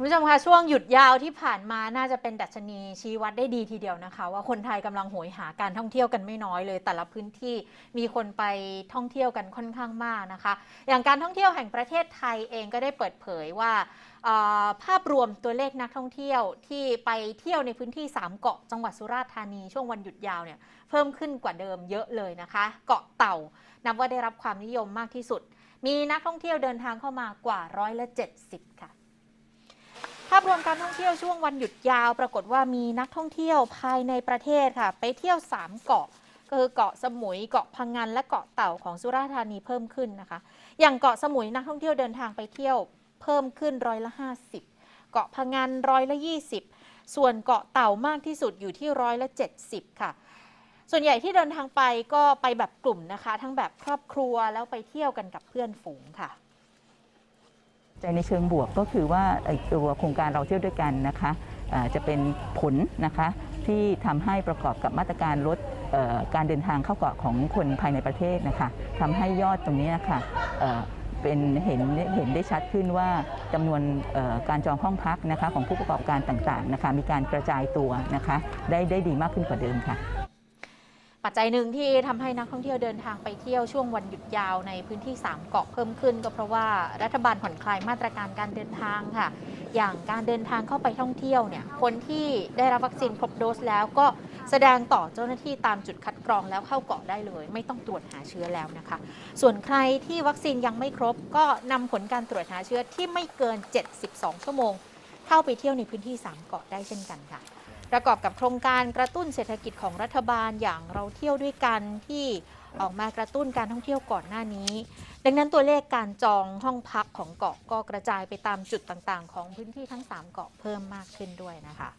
คุณผู้ชมคะช่วงหยุดยาวที่ผ่านมาน่าจะเป็นดัชนีชี้วัดได้ดีทีเดียวนะคะ ว่าคนไทยกำลังโหยหาการท่องเที่ยวกันไม่น้อยเลย แต่ละพื้นที่มีคนไปท่องเที่ยวกันค่อนข้างมากนะคะ อย่างการท่องเที่ยวแห่งประเทศไทยเองก็ได้เปิดเผยว่าภาพรวมตัวเลขนักท่องเที่ยวที่ไปเที่ยวในพื้นที่ 3 เกาะจังหวัดสุราษฎร์ธานีช่วงวันหยุดยาวเนี่ยเพิ่มขึ้นกว่าเดิมเยอะเลยนะคะ เกาะเต่านับว่าได้รับความนิยมมากที่สุด มีนักท่องเที่ยวเดินทางเข้ามากว่าร้อยละ70 ค่ะ ภาพรวมการท่องเที่ยวช่วงวันหยุดยาว ปรากฏว่ามีนักท่องเที่ยวภายในประเทศค่ะ ไปเที่ยว 3 เกาะคือเกาะสมุยเกาะพังงานและเกาะเต่าของสุราษฎร์ธานีเพิ่มขึ้นนะคะ อย่างเกาะสมุยนักท่องเที่ยวเดินทางไปเที่ยวเพิ่มขึ้นร้อยละ 50 เกาะพังงานร้อยละ 20 ส่วนเกาะเต่ามากที่สุดอยู่ที่ร้อยละ 70 ค่ะ ส่วนใหญ่ที่เดินทางไปก็ไปแบบกลุ่มนะคะ ทั้งแบบครอบครัวแล้วไปเที่ยวกันกับเพื่อนฝูงค่ะ ใจในเชิงบวกก็คือว่าตัวโครงการเราเที่ยวด้วยกันนะคะจะเป็นผลนะคะที่ทำให้ประกอบกับมาตรการลดการเดินทางเข้าเกาะของคนภายในประเทศนะคะทำให้ยอดตรงนี้ค่ะเอ่อเป็นเห็นเห็นได้ชัดขึ้นว่าจำนวนการจองห้องพักนะคะของผู้ประกอบการต่างๆนะคะมีการกระจายตัวนะคะได้ได้ดีมากขึ้นกว่าเดิมค่ะ ปัจจัยหนึ่งที่ทำให้นักท่องเที่ยวเดินทางไปเที่ยวช่วงวันหยุดยาวในพื้นที่ 3 เกาะเพิ่มขึ้น ก็เพราะว่ารัฐบาลผ่อนคลายมาตรการการเดินทางค่ะ อย่างการเดินทางเข้าไปท่องเที่ยวเนี่ยคนที่ได้รับวัคซีนครบโดสแล้วก็แสดงต่อเจ้าหน้าที่ตามจุดคัดกรองแล้วเข้าเกาะได้เลย ไม่ต้องตรวจหาเชื้อแล้วนะคะ ส่วนใครที่วัคซีนยังไม่ครบ ก็นำผลการตรวจหาเชื้อที่ไม่เกิน 72 ชั่วโมง เข้าไปเที่ยวในพื้นที่ 3 เกาะได้เช่นกันค่ะ ประกอบกับโครงการกระตุ้นเศรษฐกิจของรัฐบาลอย่างเราเที่ยวด้วยกันที่ออกมากระตุ้นการท่องเที่ยวก่อนหน้านี้ ดังนั้นตัวเลขการจองห้องพักของเกาะก็กระจายไปตามจุดต่างๆ ของพื้นที่ทั้ง 3 เกาะเพิ่มมากขึ้นด้วยนะคะ